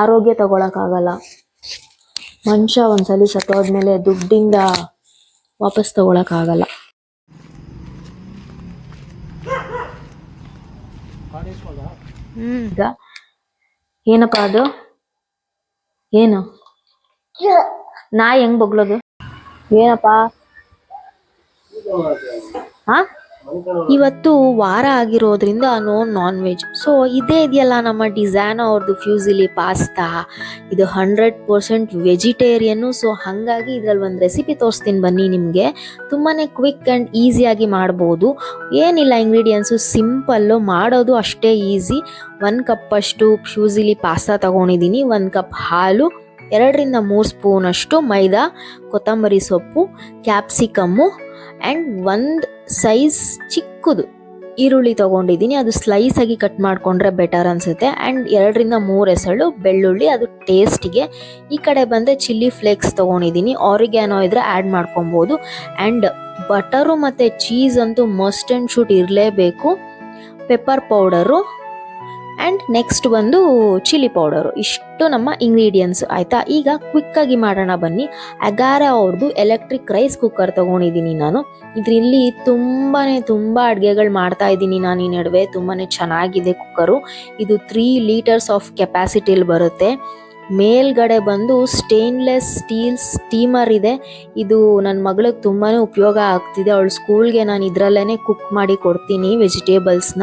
ಆರೋಗ್ಯ ತಗೊಳಕ್ಕಾಗಲ್ಲ. ಮನುಷ್ಯ ಒಂದ್ಸಲಿ ಸತ್ತೋದ್ಮೇಲೆ ದುಡ್ಡಿಂದ ವಾಪಸ್ ತಗೊಳಕ್ಕಾಗಲ್ಲ. ಈಗ ಏನಪ್ಪ ಅದು? ಏನು? ನಾ ಹೆಂಗ್ ಬಗ್ಲೋದು ಏನಪ್ಪ? ಹಾ ಇವತ್ತು ವಾರ ಆಗಿರೋದ್ರಿಂದ ನೋ ನಾನ್ ವೆಜ್ ಸೊ ಇದೇ ಇದೆಯಲ್ಲ ನಮ್ಮ ಡಿಸೈನ್ ಅವ್ರದ್ದು ಫ್ಯೂಸಿಲಿ ಪಾಸ್ತಾ ಇದು ಹಂಡ್ರೆಡ್ ಪರ್ಸೆಂಟ್ ವೆಜಿಟೇರಿಯನ್ನು ಸೊ ಹಾಗಾಗಿ ಇದ್ರಲ್ಲಿ ಒಂದು ರೆಸಿಪಿ ತೋರಿಸ್ತೀನಿ ಬನ್ನಿ ನಿಮಗೆ. ತುಂಬಾ ಕ್ವಿಕ್ ಆ್ಯಂಡ್ ಈಸಿಯಾಗಿ ಮಾಡ್ಬೋದು. ಏನಿಲ್ಲ ಇಂಗ್ರೀಡಿಯೆಂಟ್ಸು ಸಿಂಪಲ್ಲು ಮಾಡೋದು ಅಷ್ಟೇ ಈಸಿ ಒಂದು ಕಪ್ಪಷ್ಟು ಫ್ಯೂಸಿಲಿ ಪಾಸ್ತಾ ತಗೊಂಡಿದ್ದೀನಿ ಒಂದು ಕಪ್ ಹಾಲು. ಎರಡರಿಂದ ಮೂರು ಸ್ಪೂನಷ್ಟು ಮೈದಾ, ಕೊತ್ತಂಬರಿ ಸೊಪ್ಪು, ಕ್ಯಾಪ್ಸಿಕಮ್ಮು ಆ್ಯಂಡ್ ಒಂದು ಸೈಜ್ ಚಿಕ್ಕದು. ಈರುಳ್ಳಿ ತೊಗೊಂಡಿದ್ದೀನಿ. ಅದು ಸ್ಲೈಸ್ ಆಗಿ ಕಟ್ ಮಾಡಿಕೊಂಡ್ರೆ ಬೆಟರ್ ಅನಿಸುತ್ತೆ. ಆ್ಯಂಡ್ ಎರಡರಿಂದ ಮೂರು ಎಸಳು ಬೆಳ್ಳುಳ್ಳಿ. ಅದು ಟೇಸ್ಟಿಗೆ ಈ ಕಡೆ ಬಂದರೆ ಚಿಲ್ಲಿ ಫ್ಲೇಕ್ಸ್ ತಗೊಂಡಿದ್ದೀನಿ. ಆರಿಗ್ಯಾನೋ ಇದ್ರೆ ಆ್ಯಡ್ ಮಾಡ್ಕೊಬೋದು. ಆ್ಯಂಡ್ ಬಟರು ಮತ್ತು ಚೀಸ್ ಅಂತೂ ಮಸ್ಟ್ ಆ್ಯಂಡ್ ಶೂಟ್ ಇರಲೇಬೇಕು. ಪೆಪ್ಪರ್ ಪೌಡರು ಆ್ಯಂಡ್ ನೆಕ್ಸ್ಟ್ ಬಂದು ಚಿಲ್ಲಿ ಪೌಡರು ಇಷ್ಟು ನಮ್ಮ ಇಂಗ್ರೀಡಿಯೆಂಟ್ಸ್ ಆಯಿತಾ? ಈಗ ಕ್ವಿಕ್ಕಾಗಿ ಮಾಡೋಣ ಬನ್ನಿ. ಅಗಾರ ಅವ್ರದ್ದು ಎಲೆಕ್ಟ್ರಿಕ್ ರೈಸ್ ಕುಕ್ಕರ್ ತೊಗೊಂಡಿದ್ದೀನಿ ನಾನು. ಇದರಲ್ಲಿ ತುಂಬಾ ತುಂಬ ಅಡುಗೆಗಳು ಮಾಡ್ತಾ ಇದ್ದೀನಿ ನಾನು ಈ ನಡುವೆ. ತುಂಬಾ ಚೆನ್ನಾಗಿದೆ ಕುಕ್ಕರು ಇದು ತ್ರೀ ಲೀಟರ್ಸ್ ಆಫ್ ಕೆಪಾಸಿಟಿಲಿ ಬರುತ್ತೆ. ಮೇಲ್ಗಡೆ ಬಂದು ಸ್ಟೇನ್ಲೆಸ್ ಸ್ಟೀಲ್ ಸ್ಟೀಮರ್ ಇದೆ. ಇದು ನನ್ನ ಮಗಳಿಗೆ ತುಂಬಾ ಉಪಯೋಗ ಆಗ್ತಿದೆ. ಅವಳು ಸ್ಕೂಲ್ಗೆ ನಾನು ಇದರಲ್ಲೇ ಕುಕ್ ಮಾಡಿ ಕೊಡ್ತೀನಿ ವೆಜಿಟೇಬಲ್ಸ್ನ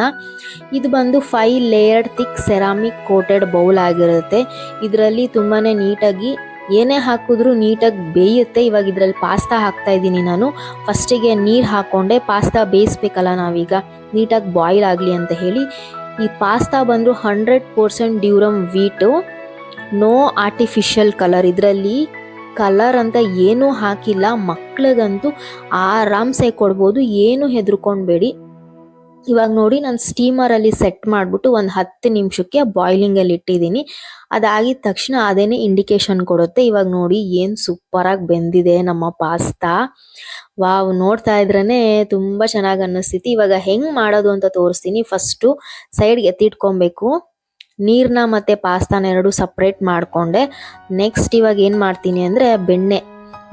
ಇದು ಬಂದು five layered thick ceramic coated bowl ಆಗಿರುತ್ತೆ. ಇದರಲ್ಲಿ ತುಂಬಾ ನೀಟಾಗಿ ಏನೇ ಹಾಕಿದ್ರು ನೀಟಾಗಿ ಬೇಯುತ್ತೆ. ಇವಾಗ ಇದರಲ್ಲಿ ಪಾಸ್ತಾ ಹಾಕ್ತಾ ಇದ್ದೀನಿ ನಾನು. ಫಸ್ಟಿಗೆ ನೀರು ಹಾಕ್ಕೊಂಡೆ ಪಾಸ್ತಾ ಬೇಯಿಸ್ಬೇಕಲ್ಲ ನಾವೀಗ. ನೀಟಾಗಿ ಬಾಯ್ಲ್ ಆಗಲಿ ಅಂತ ಹೇಳಿ. ಈ ಪಾಸ್ತಾ ಬಂದು hundred percent durum wheat no artificial colour ಇದರಲ್ಲಿ ಕಲರ್ ಅಂತ ಏನೂ ಹಾಕಿಲ್ಲ. ಮಕ್ಳಿಗಂತೂ ಆರಾಮ್ಸೆ ಕೊಡ್ಬೋದು. ಏನು ಹೆದರ್ಕೊಂಡ್ಬೇಡಿ ಇವಾಗ ನೋಡಿ ನಾನು ಸ್ಟೀಮರಲ್ಲಿ ಸೆಟ್ ಮಾಡಿಬಿಟ್ಟು ಒಂದು ಹತ್ತು ನಿಮಿಷಕ್ಕೆ ಬಾಯ್ಲಿಂಗಲ್ಲಿ ಇಟ್ಟಿದ್ದೀನಿ. ಅದಾಗಿದ ತಕ್ಷಣ ಅದೇನೇ ಇಂಡಿಕೇಶನ್ ಕೊಡುತ್ತೆ. ಇವಾಗ ನೋಡಿ ಏನು ಸೂಪರಾಗಿ ಬೆಂದಿದೆ ನಮ್ಮ ಪಾಸ್ತಾ ವಾವ್, ನೋಡ್ತಾ ಇದ್ರೇ ತುಂಬ ಚೆನ್ನಾಗಿ ಅನ್ನಿಸ್ತೈತಿ ಇವಾಗ ಹೆಂಗೆ ಮಾಡೋದು ಅಂತ ತೋರಿಸ್ತೀನಿ. ಫಸ್ಟು ಸೈಡ್ಗೆ ಎತ್ತಿಟ್ಕೊಬೇಕು. ನೀರನ್ನ ಮತ್ತು ಪಾಸ್ತಾನ ಎರಡು ಸಪ್ರೇಟ್ ಮಾಡಿಕೊಂಡೆ. ನೆಕ್ಸ್ಟ್ ಇವಾಗ ಏನು ಮಾಡ್ತೀನಿ ಅಂದರೆ ಬೆಣ್ಣೆ.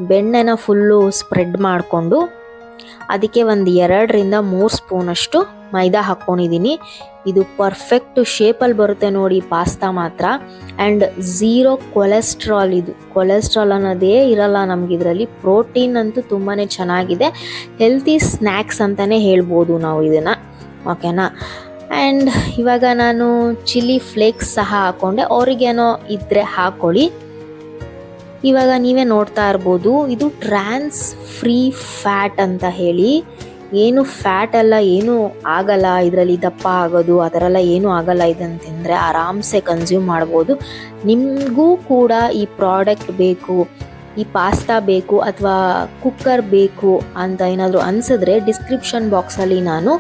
ಬೆಣ್ಣೆನ ಫುಲ್ಲು ಸ್ಪ್ರೆಡ್ ಮಾಡಿಕೊಂಡು ಅದಕ್ಕೆ ಒಂದು ಎರಡರಿಂದ ಮೂರು ಸ್ಪೂನಷ್ಟು ಮೈದಾ ಹಾಕ್ಕೊಂಡಿದ್ದೀನಿ ಇದು ಪರ್ಫೆಕ್ಟ್ ಶೇಪಲ್ಲಿ ಬರುತ್ತೆ ನೋಡಿ ಪಾಸ್ತಾ ಮಾತ್ರ. ಆ್ಯಂಡ್ ಝೀರೋ ಕೊಲೆಸ್ಟ್ರಾಲ್ ಇದು. ಕೊಲೆಸ್ಟ್ರಾಲ್ ಅನ್ನೋದೇ ಇರಲ್ಲ ನಮ್ಗೆ ಇದರಲ್ಲಿ. ಪ್ರೋಟೀನ್ ಅಂತೂ ತುಂಬಾ ಚೆನ್ನಾಗಿದೆ. ಹೆಲ್ತಿ ಸ್ನ್ಯಾಕ್ಸ್ ಅಂತಲೇ ಹೇಳ್ಬೋದು ನಾವು ಇದನ್ನು. ಓಕೆನಾ ಆ್ಯಂಡ್ ಇವಾಗ ನಾನು ಚಿಲ್ಲಿ ಫ್ಲೇಕ್ಸ್ ಸಹ ಹಾಕ್ಕೊಂಡೆ ಅವ್ರಿಗೇನೋ ಇದ್ದರೆ ಹಾಕ್ಕೊಳ್ಳಿ ಇವಾಗ ನೀವೇ ನೋಡ್ತಾ ಇರ್ಬೋದು, ಇದು ಟ್ರಾನ್ಸ್ ಫ್ರೀ ಫ್ಯಾಟ್ ಅಂತ ಹೇಳಿ. ಏನು ಫ್ಯಾಟ್ ಎಲ್ಲ ಏನು ಆಗಲ್ಲ. ಇದರಲ್ಲಿ ದಪ್ಪ ಆಗೋದು, ಆ ಥರ ಎಲ್ಲ ಏನೂ ಆಗಲ್ಲ ಇದಂತಂದರೆ ತಿಂದರೆ ಆರಾಮ್ಸೆ ಕನ್ಸ್ಯೂಮ್ ಮಾಡ್ಬೋದು. ನಿಮಗೂ ಕೂಡ ಈ ಪ್ರಾಡಕ್ಟ್ ಬೇಕು. ಈ ಪಾಸ್ತಾ ಬೇಕು ಅಥವಾ ಕುಕ್ಕರ್ ಬೇಕು ಅಂತ ಏನಾದರೂ ಅನಿಸಿದ್ರೆ ಡಿಸ್ಕ್ರಿಪ್ಷನ್ ಬಾಕ್ಸಲ್ಲಿ ನಾನು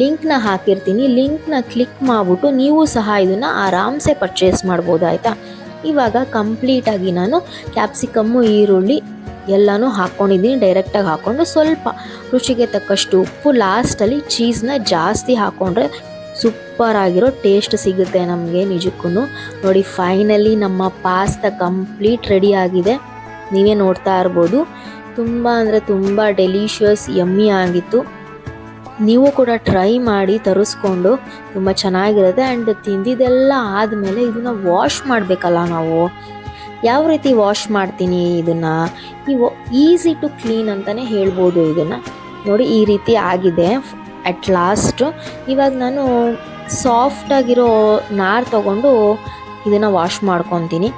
ಲಿಂಕ್ನ ಹಾಕಿರ್ತೀನಿ. ಲಿಂಕ್ನ ಕ್ಲಿಕ್ ಮಾಡಿಬಿಟ್ಟು ನೀವು ಸಹ ಇದನ್ನು ಆರಾಮ್ಸೆ ಪರ್ಚೇಸ್ ಮಾಡ್ಬೋದು ಆಯಿತಾ? ಇವಾಗ ಕಂಪ್ಲೀಟಾಗಿ ನಾನು ಕ್ಯಾಪ್ಸಿಕಮ್ಮು ಈರುಳ್ಳಿ ಎಲ್ಲನೂ ಹಾಕ್ಕೊಂಡಿದ್ದೀನಿ ಡೈರೆಕ್ಟಾಗಿ ಹಾಕ್ಕೊಂಡು ಸ್ವಲ್ಪ ರುಚಿಗೆ ತಕ್ಕಷ್ಟು ಉಪ್ಪು ಲಾಸ್ಟಲ್ಲಿ ಚೀಸ್ನ ಜಾಸ್ತಿ ಹಾಕ್ಕೊಂಡ್ರೆ ಸೂಪರ್ ಆಗಿರೋ ಟೇಸ್ಟ್ ಸಿಗುತ್ತೆ ನಮಗೆ ನಿಜಕ್ಕೂ ನೋಡಿ ಫೈನಲಿ ನಮ್ಮ ಪಾಸ್ತಾ ಕಂಪ್ಲೀಟ್ ರೆಡಿ ಆಗಿದೆ. ನೀವೇ ನೋಡ್ತಾ ಇರ್ಬೋದು. ತುಂಬ ಅಂದರೆ ತುಂಬ ಡೆಲಿಷಿಯಸ್ ಯಮ್ಮಿ ಆಗಿತ್ತು. ನೀವು ಕೂಡ ಟ್ರೈ ಮಾಡಿ ತರಿಸ್ಕೊಂಡು ತುಂಬ ಚೆನ್ನಾಗಿರುತ್ತೆ. ಆ್ಯಂಡ್ ತಿಂದಿದ್ದೆಲ್ಲ ಆದಮೇಲೆ ಇದನ್ನು ವಾಶ್ ಮಾಡಬೇಕಲ್ಲ ನಾವು. ಯಾವ ರೀತಿ ವಾಶ್ ಮಾಡ್ತೀನಿ ಇದನ್ನು? ನೀವು ಈಸಿ ಟು ಕ್ಲೀನ್ ಅಂತಲೇ ಹೇಳ್ಬೋದು ಇದನ್ನು. ನೋಡಿ ಈ ರೀತಿ ಆಗಿದೆ. ಅಟ್ ಲಾಸ್ಟು ಇವಾಗ ನಾನು ಸಾಫ್ಟಾಗಿರೋ ನಾರು ತಗೊಂಡು ಇದನ್ನು ವಾಶ್ ಮಾಡ್ಕೊತೀನಿ.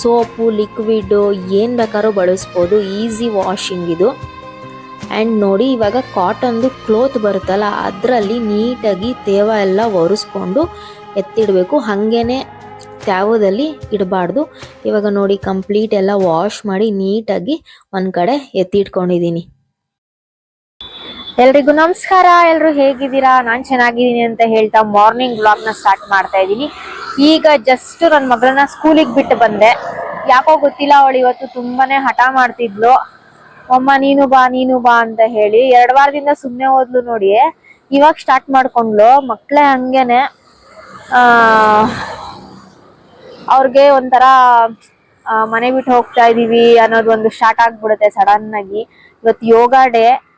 ಸೋಪು ಲಿಕ್ವಿಡು ಏನು ಬೇಕಾದ್ರೂ ಬಳಸ್ಬೋದು. ಈಸಿ ವಾಷಿಂಗ್ ಇದು. ಆ್ಯಂಡ್ ನೋಡಿ ಇವಾಗ ಕಾಟನ್ದು ಕ್ಲೋತ್ ಬರುತ್ತಲ್ಲ, ಅದರಲ್ಲಿ ನೀಟಾಗಿ ತೇವ ಎಲ್ಲ ಒರೆಸ್ಕೊಂಡು ಎತ್ತಿಡಬೇಕು. ಹಾಗೇ ತ್ಯಾವದಲ್ಲಿ ಇಡಬಾರ್ದು. ಇವಾಗ ನೋಡಿ ಕಂಪ್ಲೀಟ್ ಎಲ್ಲ ವಾಶ್ ಮಾಡಿ ನೀಟಾಗಿ ಒಂದು ಕಡೆ ಎತ್ತಿಟ್ಕೊಂಡಿದ್ದೀನಿ ಎಲ್ರಿಗೂ ನಮಸ್ಕಾರ. ಎಲ್ಲರೂ ಹೇಗಿದ್ದೀರಾ? ನಾನು ಚೆನ್ನಾಗಿದ್ದೀನಿ ಅಂತ ಹೇಳ್ತಾ ಮಾರ್ನಿಂಗ್ ವ್ಲಾಗ್ನ ಸ್ಟಾರ್ಟ್ ಮಾಡ್ತಾ ಇದ್ದೀನಿ. ಈಗ ಜಸ್ಟ್ ನನ್ನ ಮಗಳನ್ನ ಸ್ಕೂಲಿಗೆ ಬಿಟ್ಟು ಬಂದೆ. ಯಾಕೋ ಗೊತ್ತಿಲ್ಲ ಅವಳು ಇವತ್ತು ತುಂಬಾನೇ ಹಠ ಮಾಡ್ತಿದ್ಲು. ಅಮ್ಮ, ನೀನು ಬಾ ನೀನು ಬಾ ಅಂತ ಹೇಳಿ ಎರಡ್ ವಾರದಿಂದ ಸುಮ್ಮನೆ ಹೋದ್ಲು ನೋಡಿ ಇವಾಗ ಸ್ಟಾರ್ಟ್ ಮಾಡ್ಕೊಂಡ್ಲು. ಮಕ್ಕಳೇ ಹಂಗೇನೆ. ಆ, ಅವ್ರಿಗೆ ಒಂಥರ ಮನೆ ಬಿಟ್ಟು ಹೋಗ್ತಾ ಇದೀವಿ ಅನ್ನೋದು ಒಂದು ಸ್ಟಾರ್ಟ್ ಆಗ್ಬಿಡುತ್ತೆ ಸಡನ್ ಆಗಿ. ಇವತ್ತು ಯೋಗ ಡೇ.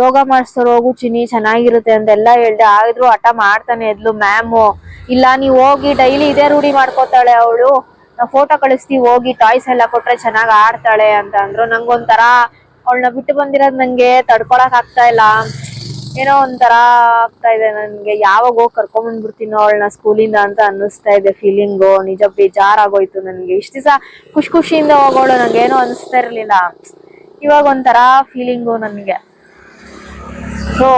ಯೋಗ ಮಾಡಿಸ್ತಾರ ಹೋಗು ಚಿನಿ ಚೆನ್ನಾಗಿರುತ್ತೆ ಅಂತೆಲ್ಲ ಹೇಳ್ದೆ. ಆದ್ರೂ ಹಠ ಮಾಡ್ತಾನೆ ಇದ್ಲು ಮ್ಯಾಮು ಇಲ್ಲ, ನೀವು ಹೋಗಿ ಡೈಲಿ ಇದೇ ರೂಢಿ ಮಾಡ್ಕೋತಾಳೆ ಅವಳು. ನಾವು ಫೋಟೋ ಕಳಿಸ್ತೀವಿ, ಹೋಗಿ ಟಾಯ್ಸ್ ಎಲ್ಲ ಕೊಟ್ರೆ ಚೆನ್ನಾಗ್ ಆಡ್ತಾಳೆ ಅಂತ ಅಂದ್ರು. ನಂಗೊಂಥರ ಅವಳನ್ನ ಬಿಟ್ಟು ಬಂದಿರೋದ್ ನಂಗೆ ತಡ್ಕೊಳಕ್ ಆಗ್ತಾ ಇಲ್ಲ. ಏನೋ ಒಂಥರ ಆಗ್ತಾ ಇದೆ ನನ್ಗೆ. ಯಾವಾಗ ಹೋಗಿ ಕರ್ಕೊಂಡ್ ಬಂದ್ಬಿಡ್ತೀನೋ ಅವಳನ್ನ ಸ್ಕೂಲಿಂದ ಅಂತ ಅನ್ನಿಸ್ತಾ ಇದೆ ಫೀಲಿಂಗು ನಿಜ ಬೇಜಾರಾಗೋಯ್ತು ನನ್ಗೆ. ಇಷ್ಟ ದಿವಸ ಖುಷಿ ಖುಷಿಯಿಂದ ಹೋಗೋಳು ಏನೋ ಅನಿಸ್ತಾ ಇರ್ಲಿಲ್ಲ. ಇವಾಗ ಒಂಥರ ಫೀಲಿಂಗು ನನ್ಗೆ. ಸೊ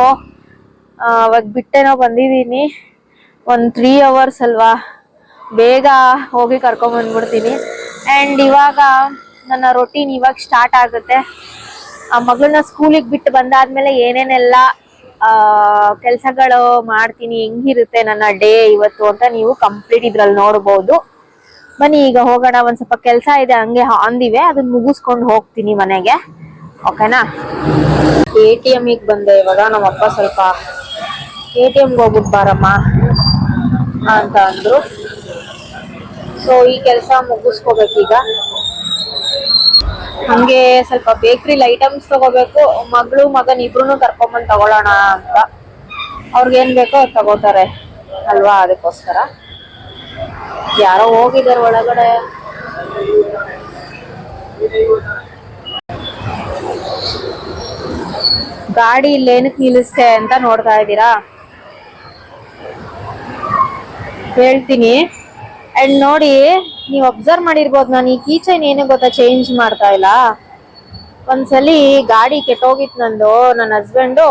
ಅವಾಗ ಬಿಟ್ಟೇನೋ ಬಂದಿದ್ದೀನಿ. ಒಂದು ತ್ರೀ ಅವರ್ಸ್ ಅಲ್ವಾ? ಬೇಗ ಹೋಗಿ ಕರ್ಕೊಂಬಂದ್ಬಿಡ್ತೀನಿ ಬಂದ್ಬಿಡ್ತೀನಿ. ಅಂಡ್ ಇವಾಗ ನನ್ನ ರೊಟೀನ್ ಇವಾಗ ಸ್ಟಾರ್ಟ್ ಆಗುತ್ತೆ. ಆ ಮಗಳನ್ನ ಸ್ಕೂಲಿಗೆ ಬಿಟ್ಟು ಬಂದಾದ್ಮೇಲೆ ಏನೇನೆಲ್ಲ ಕೆಲಸಗಳು ಮಾಡ್ತೀನಿ, ಹೆಂಗಿರುತ್ತೆ ನನ್ನ ಡೇ ಇವತ್ತು ಅಂತ ನೀವು ಕಂಪ್ಲೀಟ್ ಇದ್ರಲ್ಲಿ ನೋಡ್ಬೋದು. ಬನ್ನಿ, ಈಗ ಹೋಗೋಣ, ಒಂದು ಸ್ವಲ್ಪ ಕೆಲಸ ಇದೆ, ಹಂಗೆ ಅಂದಿವೆ ಅದನ್ನ ಮುಗಿಸ್ಕೊಂಡು ಹೋಗ್ತೀನಿ ಮನೆಗೆ. ಓಕೆನಾ? ಎ ಟಿ ಎಮ್ಗೆ ಬಂದೆ, ಇವಾಗ ನಮ್ಮಪ್ಪ ಸ್ವಲ್ಪ ಎ ಟಿ ಎಮ್ಗೆ ಹೋಗ್ಬಿಟ್ಟು ಬಾರಮ್ಮ ಅಂತ ಅಂದರು. ಸೊ ಈ ಕೆಲಸ ಮುಗಿಸ್ಕೋಬೇಕೀಗ ಹಂಗೆ ಸ್ವಲ್ಪ ಬೇಕ್ರಿಲಿ ಐಟಮ್ಸ್ ತಗೋಬೇಕು, ಮಗಳು, ಮಗನ್ ಇಬ್ರು ಕರ್ಕೊಂಬಂದು ತಗೊಳ್ಳೋಣ ಅಂತ. ಅವ್ರಿಗೆ ಏನ್ ಬೇಕೋ ಅವ್ರು ತಗೋತಾರೆ ಅಲ್ವಾ ಅದಕ್ಕೋಸ್ಕರ. ಯಾರೋ ಹೋಗಿದ್ದಾರೆ ಒಳಗಡೆ. ಗಾಡಿ ಇಲ್ಲೇನಕ್ಕೆ ನಿಲ್ಲಿಸ್ತೆ ಅಂತ ನೋಡ್ತಾ ಇದ್ದೀರಾ? ಹೇಳ್ತೀನಿ. ಅಂಡ್ ನೋಡಿ, ನೀವು ಅಬ್ಸರ್ವ್ ಮಾಡಿರ್ಬೋದು, ನಾನು ಈ ಕೀಚೈನ್ ಏನೇ ಗೊತ್ತಾ ಚೇಂಜ್ ಮಾಡ್ತಾ ಇಲ್ಲ. ಒಂದ್ಸಲಿ ಗಾಡಿ ಕೆಟ್ಟೋಗಿತ್ತು ನಂದು, ನನ್ನ ಹಸ್ಬೆಂಡು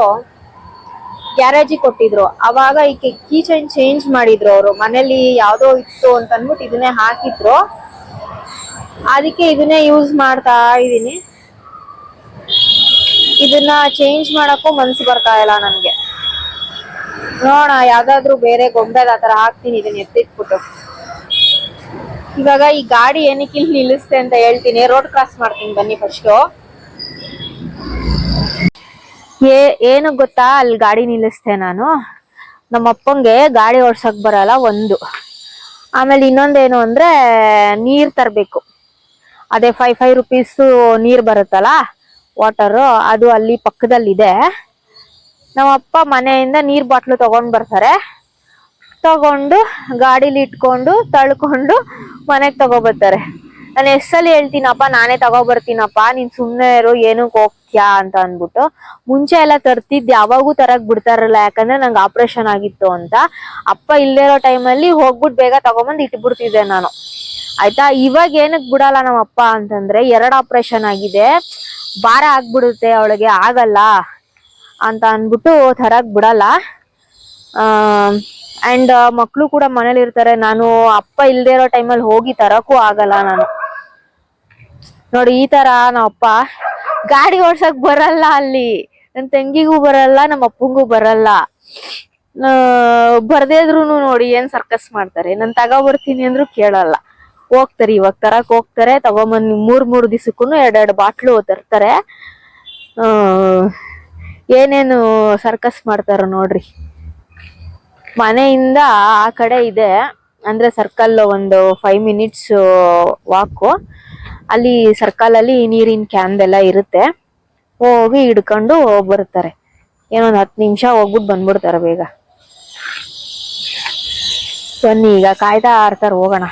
ಗ್ಯಾರೇಜಿಗೆ ಕೊಟ್ಟಿದ್ರು. ಅವಾಗ ಈ ಕೀಚೈನ್ ಚೇಂಜ್ ಮಾಡಿದ್ರು ಅವರು. ಮನೇಲಿ ಯಾವುದೋ ಇತ್ತು ಅಂತ ಅಂದ್ಬಿಟ್ಟು ಇದನ್ನೇ ಹಾಕಿದ್ರು. ಅದಕ್ಕೆ ಇದನ್ನೇ ಯೂಸ್ ಮಾಡ್ತಾ ಇದೀನಿ ಇದನ್ನ ಚೇಂಜ್ ಮಾಡಕ್ಕೂ ಮನ್ಸು ಬರ್ತಾ ಇಲ್ಲ ನನ್ಗೆ. ನೋಡ ಯಾವ್ದಾದ್ರು ಬೇರೆ ಗೊಂಬೆದ ಆತರ ಹಾಕ್ತೀನಿ ಇದನ್ನ ಎತ್ತಿಟ್ಬಿಟ್ಟು. ಇವಾಗ ಈ ಗಾಡಿ ಏನಕ್ಕೆ ಇಲ್ಲಿ ನಿಲ್ಲಿಸ್ತೆ ಅಂತ ಹೇಳ್ತೀನಿ. ರೋಡ್ ಕ್ರಾಸ್ ಮಾಡ್ತೀನಿ ಬನ್ನಿ ಫಸ್ಟ್ ಏ, ಏನು ಗೊತ್ತಾ? ಅಲ್ಲಿ ಗಾಡಿ ನಿಲ್ಲಿಸ್ತೆ ನಾನು. ನಮ್ಮ ಅಪ್ಪಂಗೆ ಗಾಡಿ ಓಡ್ಸಕ್ ಬರಲ್ಲ, ಒಂದು. ಆಮೇಲೆ ಇನ್ನೊಂದೇನು ಅಂದ್ರೆ ನೀರ್ ತರಬೇಕು. ಅದೇ ಫೈವ್ ಫೈವ್ ರುಪೀಸು ನೀರ್ ಬರುತ್ತಲ್ಲ? ವಾಟರ್ ಅದು ಅಲ್ಲಿ ಪಕ್ಕದಲ್ಲಿದೆ. ನಮ್ಮ ಅಪ್ಪ ಮನೆಯಿಂದ ನೀರ್ ಬಾಟ್ಲು ತಗೊಂಡ್ ಬರ್ತಾರೆ. ತಗೊಂಡು ಗಾಡಿಲಿ ಇಟ್ಕೊಂಡು ತಳ್ಕೊಂಡು ಮನೆಗೆ ತಗೊಬರ್ತಾರೆ. ನಾನು ಎಷ್ಟಲ್ಲಿ ಹೇಳ್ತೀನಪ್ಪ, ನಾನೇ ತಗೊಬರ್ತೀನಪ್ಪ, ನೀನ್ ಸುಮ್ನೆ ಇರು ಏನಕ್ಕೆ ಹೋಗ್ತೀಯಾ ಅಂತ ಅನ್ಬಿಟ್ಟು ಮುಂಚೆ ಎಲ್ಲ ತರ್ತಿದ್, ಯಾವಾಗೂ ತರಕ್ ಬಿಡ್ತಾರಲ್ಲ, ಯಾಕಂದ್ರೆ ನಂಗೆ ಆಪರೇಷನ್ ಆಗಿತ್ತು ಅಂತ. ಅಪ್ಪ ಇಲ್ಲೇ ಇರೋ ಟೈಮಲ್ಲಿ ಹೋಗ್ಬಿಟ್ಟು ಬೇಗ ತಗೊಂಬಂದ್ ಇಟ್ಬಿಡ್ತಿದ್ದೆ ನಾನು. ಆಯ್ತಾ? ಇವಾಗ ಏನಕ್ ಬಿಡಲ್ಲ ನಮ್ಮ ಅಪ್ಪ ಅಂತಂದ್ರೆ ಎರಡ್ ಆಪರೇಷನ್ ಆಗಿದೆ. ಭಾರ ಆಗ್ಬಿಡುತ್ತೆ, ಅವಳಿಗೆ ಆಗಲ್ಲ ಅಂತ ಅನ್ಬಿಟ್ಟು ತರಕ್ ಬಿಡಲ್ಲ. ಅಂಡ್ ಮಕ್ಳು ಕೂಡ ಮನೇಲಿ ಇರ್ತಾರೆ. ನಾನು ಅಪ್ಪ ಇಲ್ದೇ ಇರೋ ಟೈಮಲ್ಲಿ ಹೋಗಿ ತರಕ್ಕೂ ಆಗಲ್ಲ ನಾನು. ನೋಡಿ, ಈ ತರ ನಮ್ಮಪ್ಪ ಗಾಡಿ ಓಡ್ಸಕ್ ಬರಲ್ಲ ಅಲ್ಲಿ. ನನ್ ತಂಗಿಗೂ ಬರಲ್ಲ, ನಮ್ಮ ಅಪ್ಪಂಗೂ ಬರಲ್ಲ. ಬರ್ದೇದ್ರು ನೋಡಿ ಏನ್ ಸರ್ಕಸ್ ಮಾಡ್ತಾರೆ. ನನ್ ತಗೋ ಬರ್ತೀನಿ ಅಂದ್ರು ಕೇಳಲ್ಲ. ಹೋಗ್ತಾರೆ, ಇವಾಗ ತರಕ್ ಹೋಗ್ತಾರೆ, ತಗೊಂಬಂದ್ ಮೂರ್ ಮೂರ್ ದಿವಸಕ್ಕೂ ಎರಡೆರಡು ಬಾಟ್ಲು ತರ್ತಾರೆ. ಏನೇನು ಸರ್ಕಸ್ ಮಾಡ್ತಾರ ನೋಡ್ರಿ. ಮನೆಯಿಂದ ಆ ಕಡೆ ಇದೆ. ಅಂದ್ರೆ ಸರ್ಕಲ್ ಒಂದು ಫೈವ್ ಮಿನಿಟ್ಸ್ ವಾಕು ಅಲ್ಲಿ ಸರ್ಕಲ್ ಅಲ್ಲಿ ನೀರಿನ ಕ್ಯಾನ್ ಎಲ್ಲ ಇರುತ್ತೆ. ಹೋಗಿ ಹಿಡ್ಕೊಂಡು ಬರ್ತಾರೆ ಏನೊಂದ್ ಹತ್ತು ನಿಮಿಷ ಹೋಗ್ಬಿಟ್ಟು ಬಂದ್ಬಿಡ್ತಾರೆ ಬೇಗ. ಬನ್ನಿ, ಈಗ ಕಾಯ್ತಾ ಆಡ್ತಾರೆ, ಹೋಗೋಣ.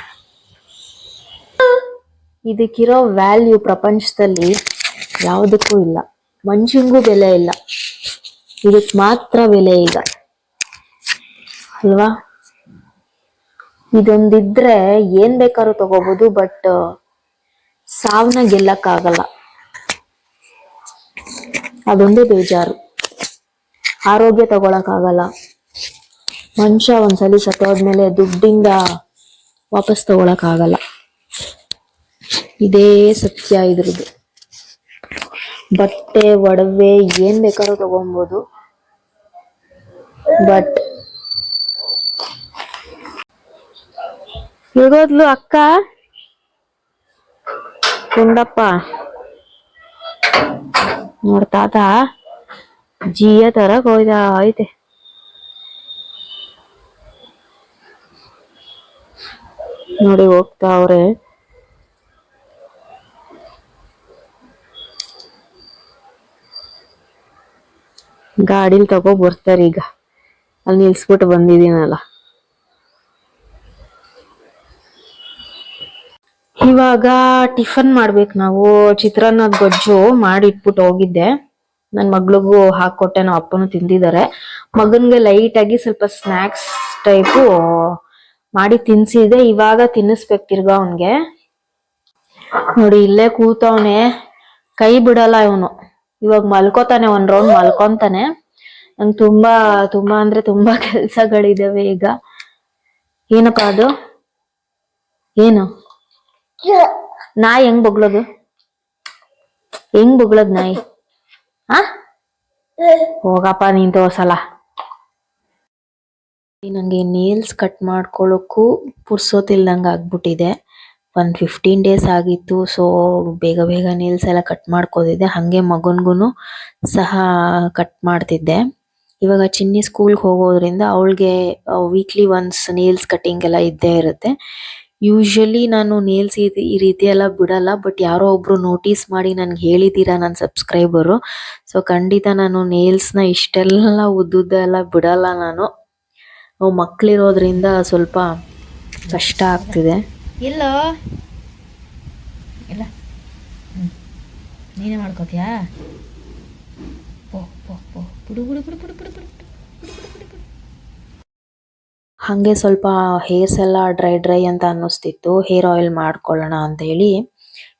ಇದಕ್ಕಿರೋ ವ್ಯಾಲ್ಯೂ ಪ್ರಪಂಚದಲ್ಲಿ ಯಾವುದಕ್ಕೂ ಇಲ್ಲ. ಮನುಷ್ಯಂಗೂ ಬೆಲೆ ಇಲ್ಲ. ಇದಕ್ ಮಾತ್ರ ಬೆಲೆ ಈಗ. ಅಲ್ವಾ? ಇದೊಂದಿದ್ರೆ ಏನ್ ಬೇಕಾದ್ರೂ ತಗೋಬಹುದು ಬಟ್ ಸಾವನ್ನ ಗೆಲ್ಲಕ್ಕಾಗಲ್ಲ. ಅದೊಂದೇ ಬೇಜಾರು. ಆರೋಗ್ಯ ತಗೊಳಕ್ಕಾಗಲ್ಲ. ಮನುಷ್ಯ ಒಂದ್ಸಲಿ ಸತ್ತೋದ್ಮೇಲೆ ದುಡ್ಡಿಂದ ವಾಪಸ್ ತಗೊಳಕ್ಕಾಗಲ್ಲ. ಇದೇ ಸತ್ಯ ಇದ್ರದ್ದು. ಬಟ್ಟೆ, ಒಡವೆ ಏನ್ ಬೇಕಾದ್ರೂ ತಗೊಬೋದು. ಬಟ್ ಇರೋದ್ಲು ಅಕ್ಕ? ಕುಂಡಪ್ಪ ನೋಡ್ ತಾತ, ಜೀಯ ತರ ಹೋಯ್ದ ಐತೆ ನೋಡಿ ಹೋಗ್ತಾ ಅವ್ರೆ. ಗಾಡಿಲ್ ತಗೋ ಬರ್ತಾರೆ ಈಗ. ಅಲ್ಲಿ ನಿಲ್ಸ್ಬಿಟ್ಟು ಬಂದಿದ್ದೀನಲ್ಲ. ಇವಾಗ ಟಿಫನ್ ಮಾಡ್ಬೇಕು ನಾವು. ಚಿತ್ರಾನ್ನದ ಗೊಜ್ಜು ಮಾಡಿ ಇಟ್ಬಿಟ್ಟು ಹೋಗಿದ್ದೆ. ನನ್ನ ಮಗಳಿಗೂ ಹಾಕೊಟ್ಟೆ ನಾವು ಅಪ್ಪನು ತಿಂದಿದ್ದಾರೆ. ಮಗನ್ಗೆ ಲೈಟಾಗಿ ಸ್ವಲ್ಪ ಸ್ನಾಕ್ಸ್ ಟೈಪು ಮಾಡಿ ತಿನ್ಸಿದೆ. ಇವಾಗ ತಿನ್ನಿಸ್ಬೇಕು ತಿರ್ಗಾ ಅವನ್ಗೆ. ನೋಡಿ, ಇಲ್ಲೇ ಕೂತವನೇ. ಕೈ ಬಿಡಲ್ಲ ಇವನು. ಇವಾಗ ಮಲ್ಕೋತಾನೆ ಒಂದ್ ರೌಂಡ್ ಮಲ್ಕೊಂತಾನೆ. ನಂಗೆ ತುಂಬಾ ತುಂಬಾ ಅಂದ್ರೆ ತುಂಬಾ ಕೆಲ್ಸಗಳಿದಾವೆ ಈಗ. ಏನಪ್ಪ ಅದು? ಏನು? ನಾಯಿ ಹೆಂಗ್ ಬೊಗ್ಳೋದು? ಹೆಂಗ್ ಬೊಗ್ಳೋದ್ ನಾಯಿ? ಆ? ಹೋಗಪ್ಪ ನೀನ್ ತೋರ್ಸಲ್ಲ ನಂಗೆ ನೇಲ್ಸ್ ಕಟ್ ಮಾಡ್ಕೊಳ್ಳೋಕ್ಕೂ ಪುರ್ಸೋತಿಲ್ದಂಗ ಆಗ್ಬಿಟ್ಟಿದೆ. ಒಂದ್ ಫಿಫ್ಟೀನ್ ಡೇಸ್ ಆಗಿತ್ತು. ಸೊ ಬೇಗ ಬೇಗ ನೇಲ್ಸ್ ಎಲ್ಲ ಕಟ್ ಮಾಡ್ಕೋತಿದ್ದೆ. ಹಂಗೆ ಮಗನಿಗೂನು ಸಹ ಕಟ್ ಮಾಡ್ತಿದ್ದೆ. ಇವಾಗ ಚಿನ್ನಿ ಸ್ಕೂಲ್ಗೆ ಹೋಗೋದ್ರಿಂದ ಅವಳಿಗೆ ವೀಕ್ಲಿ ಒನ್ಸ್ ನೇಲ್ಸ್ ಕಟಿಂಗ್ ಎಲ್ಲ ಇದ್ದೇ ಇರುತ್ತೆ. ಯೂಶಲಿ ನಾನು ನೇಲ್ಸ್ ಈ ರೀತಿ ಎಲ್ಲ ಬಿಡಲ್ಲ ಬಟ್ ಯಾರೋ ಒಬ್ರು ನೋಟಿಸ್ ಮಾಡಿ ನನ್ಗೆ ಹೇಳಿದ್ದೀರಾ ನನ್ನ ಸಬ್ಸ್ಕ್ರೈಬರು ಸೊ ಖಂಡಿತ ನಾನು ನೇಲ್ಸ್ನ ಇಷ್ಟೆಲ್ಲ ಉದ್ದುದ್ದ ಎಲ್ಲ ಬಿಡಲ್ಲ ನಾನು. ಮಕ್ಕಳಿರೋದ್ರಿಂದ ಸ್ವಲ್ಪ ಕಷ್ಟ ಆಗ್ತಿದೆ. ಇಲ್ಲ ಹ್ಞೂ ನೀನೇ ಮಾಡ್ಕೋತೀಯಾ ಪೋ ಪೋ ಪೋ ಪುಡು ಪುಡು ಪುಡು ಸ್ವಲ್ಪ ಹೇರ್ಸ್ ಎಲ್ಲ ಡ್ರೈ ಡ್ರೈ ಅಂತ ಅನ್ನಿಸ್ತಿತ್ತು ಹೇರ್ ಆಯಿಲ್ ಮಾಡ್ಕೊಳ್ಳೋಣ ಅಂತ ಹೇಳಿ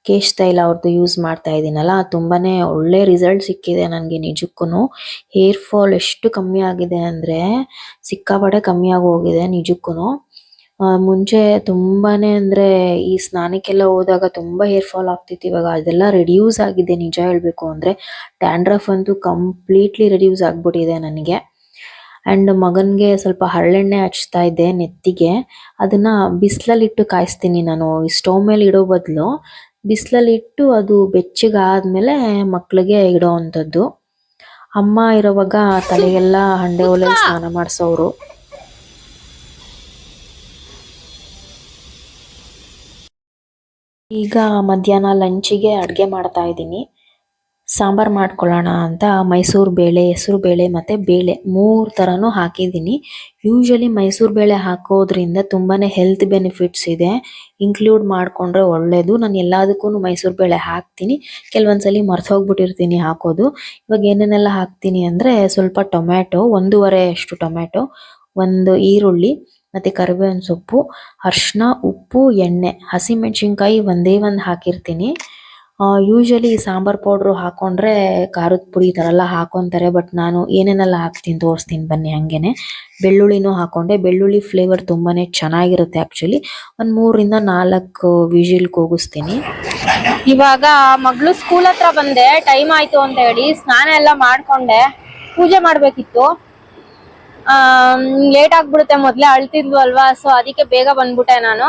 ಕೇಶ್ ತೈಲ ಅವ್ರದ್ದು ಯೂಸ್ ಮಾಡ್ತಾ ಇದ್ದೀನಲ್ಲ ತುಂಬಾನೇ ಒಳ್ಳೆ ರಿಸಲ್ಟ್ ಸಿಕ್ಕಿದೆ ನನಗೆ ನಿಜಕ್ಕೂ ಹೇರ್ ಫಾಲ್ ಎಷ್ಟು ಕಮ್ಮಿ ಆಗಿದೆ ಅಂದ್ರೆ ಸಿಕ್ಕಾಪಟ್ಟೆ ಕಮ್ಮಿ ಆಗಿ ಹೋಗಿದೆ ನಿಜಕ್ಕೂ ಮುಂಚೆ ತುಂಬಾನೇ ಅಂದ್ರೆ ಈ ಸ್ನಾನಕ್ಕೆಲ್ಲ ಹೋದಾಗ ತುಂಬಾ ಹೇರ್ ಫಾಲ್ ಆಗ್ತಿತ್ತು. ಇವಾಗ ಅದೆಲ್ಲ ರೆಡ್ಯೂಸ್ ಆಗಿದೆ, ನಿಜ ಹೇಳ್ಬೇಕು ಅಂದ್ರೆ. ಟ್ಯಾಂಡ್ರಫ್ ಅಂತೂ ಕಂಪ್ಲೀಟ್ಲಿ ರೆಡ್ಯೂಸ್ ಆಗ್ಬಿಟ್ಟಿದೆ ನನಗೆ. ಅಂಡ್ ಮಗನ್ಗೆ ಸ್ವಲ್ಪ ಹರಳೆಣ್ಣೆ ಹಚ್ತಾ ಇದ್ದೆ ನೆತ್ತಿಗೆ. ಅದನ್ನ ಬಿಸಿಲಲ್ಲಿ ಇಟ್ಟು ಕಾಯಿಸ್ತೀನಿ ನಾನು. ಸ್ಟವ್ ಮೇಲೆ ಇಡೋ ಬದಲು ಬಿಸಿಲಲ್ಲಿ ಇಟ್ಟು ಅದು ಬೆಚ್ಚಗಾದ್ಮೇಲೆ ಮಕ್ಳಿಗೆ ಇಡೋ ಅಂಥದ್ದು. ಅಮ್ಮ ಇರೋವಾಗ ತಲೆಗೆಲ್ಲ ಹಂಡೆ ಒಲೆ ಸ್ನಾನ ಮಾಡಿಸೋರು ಈಗ ಮಧ್ಯಾಹ್ನ ಲಂಚಿಗೆ ಅಡುಗೆ ಮಾಡ್ತಾ ಇದ್ದೀನಿ. ಸಾಂಬಾರ್ ಮಾಡ್ಕೊಳ್ಳೋಣ ಅಂತ ಮೈಸೂರು ಬೇಳೆ, ಹೆಸರು ಬೇಳೆ ಮತ್ತು ಬೇಳೆ ಮೂರು ಥರನೂ ಹಾಕಿದ್ದೀನಿ. ಯೂಶಲಿ ಮೈಸೂರು ಬೇಳೆ ಹಾಕೋದ್ರಿಂದ ತುಂಬಾ ಹೆಲ್ತ್ ಬೆನಿಫಿಟ್ಸ್ ಇದೆ. ಇನ್ಕ್ಲೂಡ್ ಮಾಡಿಕೊಂಡ್ರೆ ಒಳ್ಳೆಯದು ನಾನು ಎಲ್ಲದಕ್ಕೂ ಮೈಸೂರು ಬೇಳೆ ಹಾಕ್ತೀನಿ. ಕೆಲವೊಂದ್ಸಲಿ ಮರ್ತು ಹೋಗ್ಬಿಟ್ಟಿರ್ತೀನಿ ಹಾಕೋದು. ಇವಾಗ ಏನೇನೆಲ್ಲ ಹಾಕ್ತೀನಿ ಅಂದರೆ ಸ್ವಲ್ಪ ಟೊಮ್ಯಾಟೊ, ಒಂದೂವರೆ ಅಷ್ಟು ಟೊಮ್ಯಾಟೊ, ಒಂದು ಈರುಳ್ಳಿ ಮತ್ತೆ ಕರಿಬೇವಿನ ಸೊಪ್ಪು, ಅರ್ಶಿನ, ಉಪ್ಪು, ಎಣ್ಣೆ, ಹಸಿಮೆಣಸಿನ್ಕಾಯಿ ಒಂದೇ ಒಂದು ಹಾಕಿರ್ತೀನಿ. ಯೂಶಲಿ ಸಾಂಬಾರ್ ಪೌಡ್ರು ಹಾಕೊಂಡ್ರೆ ಖಾರದ ಪುಡಿ ಈ ಥರ ಎಲ್ಲ ಹಾಕೊಂತಾರೆ ಬಟ್ ನಾನು ಏನೇನೆಲ್ಲ ಹಾಕ್ತೀನಿ ತೋರಿಸ್ತೀನಿ ಬನ್ನಿ ಹಂಗೇನೆ. ಬೆಳ್ಳುಳ್ಳಿನೂ ಹಾಕೊಂಡೆ. ಬೆಳ್ಳುಳ್ಳಿ ಫ್ಲೇವರ್ ತುಂಬಾನೇ ಚೆನ್ನಾಗಿರುತ್ತೆ ಆ್ಯಕ್ಚುಲಿ ಒಂದು ಮೂರರಿಂದ ನಾಲ್ಕು ವಿಜಿಲ್ ಕೂಗಿಸ್ತೀನಿ. ಇವಾಗ ಮಗಳು ಸ್ಕೂಲ್ ಹತ್ರ ಬಂದೆ ಟೈಮ್ ಆಯಿತು ಅಂತ ಹೇಳಿ, ಸ್ನಾನ ಎಲ್ಲ ಮಾಡ್ಕೊಂಡೆ. ಪೂಜೆ ಮಾಡ್ಬೇಕಿತ್ತು. ಲೇಟ್ ಆಗ್ಬಿಡುತ್ತೆ ಮೊದ್ಲೇ ಅಳ್ತಿದ್ಲು ಅಲ್ವಾ? ಸೊ ಅದಕ್ಕೆ ಬೇಗ ಬಂದ್ಬಿಟ್ಟೆ ನಾನು.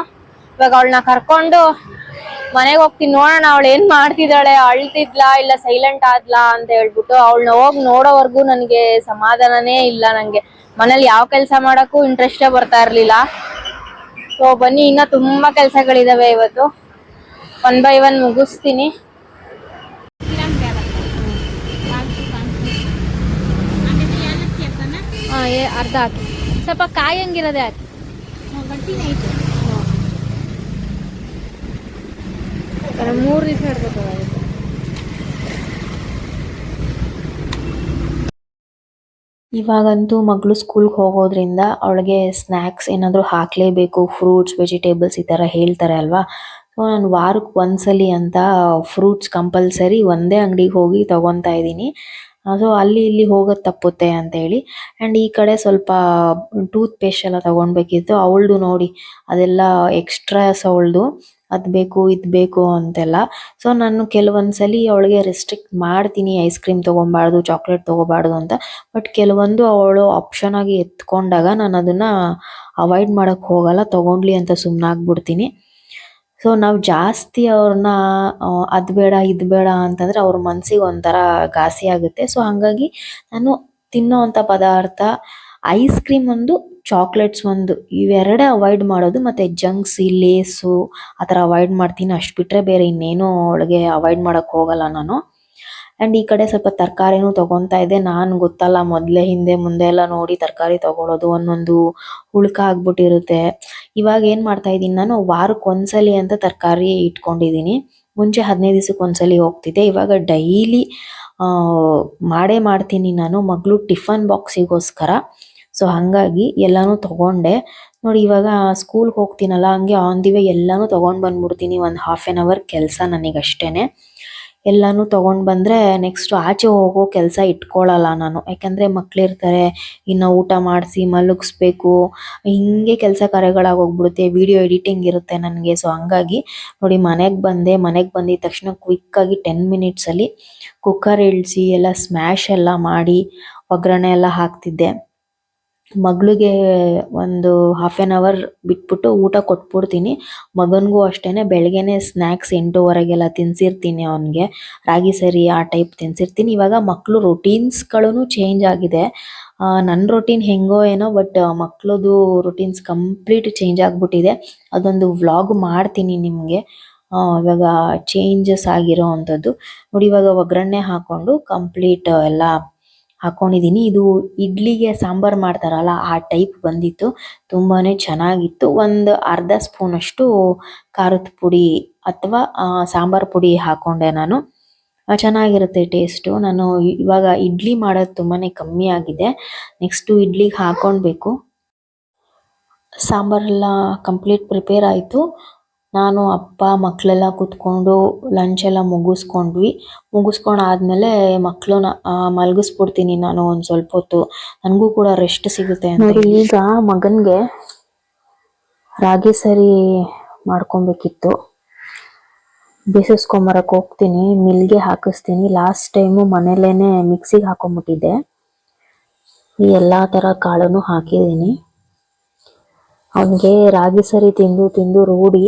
ಇವಾಗ ಅವಳನ್ನ ಕರ್ಕೊಂಡು ಮನೆಗೆ ಹೋಗ್ತೀನಿ. ನೋಡೋಣ, ಅವಳು ಏನ್ ಮಾಡ್ತಿದ್ದಾಳೆ? ಅಳ್ತಿದ್ಲಾ ಇಲ್ಲ ಸೈಲೆಂಟ್ ಆದ್ಲಾ ಅಂತ ಹೇಳ್ಬಿಟ್ಟು ಅವಳನ್ನ ಹೋಗಿ ನೋಡೋವರೆಗೂ ನನಗೆ ಸಮಾಧಾನನೇ ಇಲ್ಲ ನಂಗೆ. ಮನೇಲಿ ಯಾವ ಕೆಲಸ ಮಾಡೋಕ್ಕೂ ಇಂಟ್ರೆಸ್ಟೇ ಬರ್ತಾ ಇರ್ಲಿಲ್ಲ. ಸೊ ಬನ್ನಿ, ಇನ್ನ ತುಂಬಾ ಕೆಲ್ಸಗಳಿದಾವೆ ಇವತ್ತು. ಒನ್ ಬೈ ಒನ್ ಮುಗಿಸ್ತೀನಿ. ಅರ್ಧ ಹಾಕಿ ಸ್ವಲ್ಪ ಕಾಯಂಗಿರೋದೆ ಹಾಕಿ ಮೂರು ದಿವಸ ಇಡ್ಬೇಕಾಗುತ್ತೆ ಇವಾಗಂತೂ ಮಗಳು ಸ್ಕೂಲ್ಗೆ ಹೋಗೋದ್ರಿಂದ ಅವಳಿಗೆ ಸ್ನ್ಯಾಕ್ಸ್ ಏನಾದರೂ ಹಾಕಲೇಬೇಕು ಫ್ರೂಟ್ಸ್ ವೆಜಿಟೇಬಲ್ಸ್ ಈ ಥರ ಹೇಳ್ತಾರೆ ಅಲ್ವಾ? ಸೊ ನಾನು ವಾರಕ್ಕೆ ಒಂದ್ಸಲಿ ಅಂತ ಫ್ರೂಟ್ಸ್ ಕಂಪಲ್ಸರಿ ಒಂದೇ ಅಂಗಡಿಗೆ ಹೋಗಿ ತೊಗೊತಾ ಇದ್ದೀನಿ. ಸೊ ಅಲ್ಲಿ ಇಲ್ಲಿ ಹೋಗೋದು ತಪ್ಪುತ್ತೆ ಅಂತ ಹೇಳಿ. ಆ್ಯಂಡ್ ಈ ಕಡೆ ಸ್ವಲ್ಪ ಟೂತ್ ಪೇಸ್ಟ್ ಎಲ್ಲ ತಗೊಳ್ಬೇಕಿತ್ತು ಅವಳದು ನೋಡಿ, ಅದೆಲ್ಲ ಎಕ್ಸ್ಟ್ರಾಸ್ ಅವಳದು. ಅದ್ ಬೇಕು, ಇದ್ ಬೇಕು ಅಂತೆಲ್ಲ. ಸೊ ನಾನು ಕೆಲವೊಂದ್ಸಲಿ ಅವಳಿಗೆ ರೆಸ್ಟ್ರಿಕ್ಟ್ ಮಾಡ್ತೀನಿ ಐಸ್ ಕ್ರೀಮ್ ತಗೊಬಾರ್ದು ಚಾಕ್ಲೇಟ್ ತಗೋಬಾರ್ದು ಅಂತ. ಬಟ್ ಕೆಲವೊಂದು ಅವಳು ಆಪ್ಷನ್ ಆಗಿ ಎತ್ಕೊಂಡಾಗ ನಾನು ಅದನ್ನ ಅವಾಯ್ಡ್ ಮಾಡಕ್ ಹೋಗಲ್ಲ, ತಗೊಂಡ್ಲಿ ಅಂತ ಸುಮ್ಮನಾಗ್ಬಿಡ್ತೀನಿ ಸೊ ನಾವು ಜಾಸ್ತಿ ಅವ್ರನ್ನ ಅದ್ ಬೇಡ, ಇದ್ ಬೇಡ ಅಂತಂದ್ರೆ ಅವ್ರ ಮನ್ಸಿಗೆ ಒಂಥರ ಘಾಸಿ ಆಗುತ್ತೆ. ಸೊ ಹಂಗಾಗಿ ನಾನು ತಿನ್ನೋವಂಥ ಪದಾರ್ಥ, ಐಸ್ ಕ್ರೀಮ್ ಒಂದು, ಚಾಕ್ಲೇಟ್ಸ್ ಒಂದು, ಇವೆರಡೇ ಅವಾಯ್ಡ್ ಮಾಡೋದು. ಮತ್ತೆ ಜಂಕ್ಸ್, ಲೇಸು, ಆ ಥರ ಅವಾಯ್ಡ್ ಮಾಡ್ತೀನಿ. ಅಷ್ಟು ಬಿಟ್ರೆ ಬೇರೆ ಇನ್ನೇನು ಒಳಗೆ ಅವಾಯ್ಡ್ ಮಾಡೋಕ್ಕೆ ಹೋಗಲ್ಲ ನಾನು. ಅಂಡ್ ಈ ಕಡೆ ಸ್ವಲ್ಪ ತರಕಾರಿನೂ ತಗೊಂತಾ ಇದ್ದೆ. ನಾನು ಗೊತ್ತಲ್ಲ, ಮೊದಲೇ ಹಿಂದೆ ಮುಂದೆ ಎಲ್ಲ ನೋಡಿ ತರಕಾರಿ ತಗೊಳ್ಳೋದು ಒಂದೊಂದು ಉಳ್ಕ ಆಗ್ಬಿಟ್ಟಿರುತ್ತೆ. ಇವಾಗ ಏನ್ ಮಾಡ್ತಾ ಇದೀನಿ ನಾನು ವಾರಕ್ಕೆ ಒಂದ್ಸಲಿ ಅಂತ ತರಕಾರಿ ಇಟ್ಕೊಂಡಿದೀನಿ ಮುಂಚೆ ಹದಿನೈದು ದಿವಸಕ್ಕೆ ಒಂದ್ಸಲಿ ಹೋಗ್ತಿದ್ದೆ. ಇವಾಗ ಡೈಲಿ, ಆ, ಮಾಡೇ ಮಾಡ್ತೀನಿ ನಾನು. ಮಗಳು ಟಿಫನ್ ಬಾಕ್ಸಿಗೋಸ್ಕರ. ಸೊ ಹಂಗಾಗಿ ಎಲ್ಲಾನು ತಗೊಂಡೆ. ನೋಡಿ, ಇವಾಗ ಸ್ಕೂಲ್ಗೆ ಹೋಗ್ತೀನಲ್ಲ, ಹಂಗೆ ಆನ್ ದಿ ವೇ ಎಲ್ಲಾನು ತಗೊಂಡ್ ಬಂದ್ಬಿಡ್ತೀನಿ. ಒಂದು ಹಾಫ್ ಆನ್ ಅವರ್ ಕೆಲಸ ನನಗಷ್ಟೇನೆ. ಎಲ್ಲಾನು ತಗೊಂಡ್ ಬಂದ್ರೆ ನೆಕ್ಸ್ಟ್ ಆಚೆ ಹೋಗೋ ಕೆಲಸ ಇಟ್ಕೊಳಲ್ಲ ನಾನು. ಯಾಕಂದ್ರೆ ಮಕ್ಳಿರ್ತಾರೆ, ಇನ್ನು ಊಟ ಮಾಡಿಸಿ ಮಲಗಿಸ್ಬೇಕು, ಹಿಂಗೆ ಕೆಲಸ ಕಾರ್ಯಗಳಾಗೋಗ್ಬಿಡುತ್ತೆ ವಿಡಿಯೋ ಎಡಿಟಿಂಗ್ ಇರುತ್ತೆ ನನಗೆ. ಸೊ ಹಂಗಾಗಿ ನೋಡಿ ಮನೆಗೆ ಬಂದೆ, ಮನೆಗೆ ಬಂದಿದ ತಕ್ಷಣ ಕ್ವಿಕ್ ಆಗಿ ಟೆನ್ ಮಿನಿಟ್ಸ್ ಅಲ್ಲಿ ಕುಕ್ಕರ್ ಇಳಿಸಿ, ಎಲ್ಲ ಸ್ಮ್ಯಾಶ್ ಎಲ್ಲ ಮಾಡಿ, ಒಗ್ಗರಣೆ ಎಲ್ಲ ಹಾಕ್ತಿದ್ದೆ. ಮಗಳಿಗೆ ಒಂದು ಹಾಫ್ ಆನ್ ಅವರ್ ಬಿಟ್ಬಿಟ್ಟು ಊಟ ಕೊಟ್ಬಿಡ್ತೀನಿ. ಮಗನಿಗೂ ಅಷ್ಟೇನೆ, ಬೆಳಗ್ಗೆನೆ ಸ್ನ್ಯಾಕ್ಸ್ ಎಂಟೂವರೆಗೆಲ್ಲ ತಿನ್ಸಿರ್ತೀನಿ ಅವನಿಗೆ. ರಾಗಿ ಸರಿ ಆ ಟೈಪ್ ತಿನ್ಸಿರ್ತೀನಿ. ಇವಾಗ ಮಕ್ಕಳು ರೊಟೀನ್ಸ್ಗಳೂ ಚೇಂಜ್ ಆಗಿದೆ. ನನ್ನ ರೊಟೀನ್ ಹೆಂಗೋ ಏನೋ ಬಟ್ ಮಕ್ಕಳದು ರೊಟೀನ್ಸ್ ಕಂಪ್ಲೀಟ್ ಚೇಂಜ್ ಆಗಿಬಿಟ್ಟಿದೆ. ಅದೊಂದು ವ್ಲಾಗ್ ಮಾಡ್ತೀನಿ ನಿಮಗೆ. ಇವಾಗ ಚೇಂಜಸ್ ಆಗಿರೋ ಅಂಥದ್ದು. ನೋಡಿ, ಇವಾಗ ಒಗ್ಗರಣೆ ಹಾಕೊಂಡು ಕಂಪ್ಲೀಟ್ ಎಲ್ಲ ಹಾಕೊಂಡಿದೀನಿ. ಇದು ಇಡ್ಲಿಗೆ ಸಾಂಬಾರ್ ಮಾಡ್ತಾರಲ್ಲ, ಆ ಟೈಪ್ ಬಂದಿತ್ತು. ತುಂಬಾನೇ ಚೆನ್ನಾಗಿತ್ತು. ಒಂದು ಅರ್ಧ ಸ್ಪೂನ್ ಅಷ್ಟು ಖಾರದ ಪುಡಿ ಅಥವಾ ಸಾಂಬಾರ್ ಪುಡಿ ಹಾಕೊಂಡೆ ನಾನು. ಚೆನ್ನಾಗಿರುತ್ತೆ ಟೇಸ್ಟು ನಾನು ಇವಾಗ ಇಡ್ಲಿ ಮಾಡೋದು ತುಂಬಾನೇ ಕಮ್ಮಿ ಆಗಿದೆ. ನೆಕ್ಸ್ಟು ಇಡ್ಲಿಗೆ ಹಾಕೊಳ್ಬೇಕು ಸಾಂಬಾರೆಲ್ಲ ಕಂಪ್ಲೀಟ್ ಪ್ರಿಪೇರ್ ಆಯಿತು. ನಾನು ಅಪ್ಪ ಮಕ್ಕಳೆಲ್ಲ ಕೂತ್ಕೊಂಡು ಲಂಚ್ ಎಲ್ಲ ಮುಗಿಸ್ಕೊಂಡ್ವಿ. ಮುಗಿಸ್ಕೊಂಡು ಆದ್ಮೇಲೆ ಮಕ್ಕಳನ್ನ ಮಲಗಿಸ್ಬಿಡ್ತೀನಿ ನಾನು ಒಂದು ಸ್ವಲ್ಪ ಹೊತ್ತು. ನನಗೂ ಕೂಡ ರೆಸ್ಟ್ ಸಿಗುತ್ತೆ ಅಂತ ನೋಡಿ ಈಗ ಮಗನ್ಗೆ ರಾಗಿ ಸರಿ ಮಾಡ್ಕೊಬೇಕಿತ್ತು. ಬೇಸಿಸ್ಕೊಂಬರಕ್ ಹೋಗ್ತೀನಿ ಮಿಲ್ಗೆ ಹಾಕಿಸ್ತೀನಿ. ಲಾಸ್ಟ್ ಟೈಮು ಮನೇಲೇನೆ ಮಿಕ್ಸಿಗೆ ಹಾಕೊಂಬಿಟ್ಟಿದ್ದೆ. ಈ ಎಲ್ಲಾ ತರ ಕಾಳನ್ನು ಹಾಕಿದ್ದೀನಿ. ಅವನಿಗೆ ರಾಗಿ ಸರಿ ತಿಂದು ತಿಂದು ರೂಢಿ.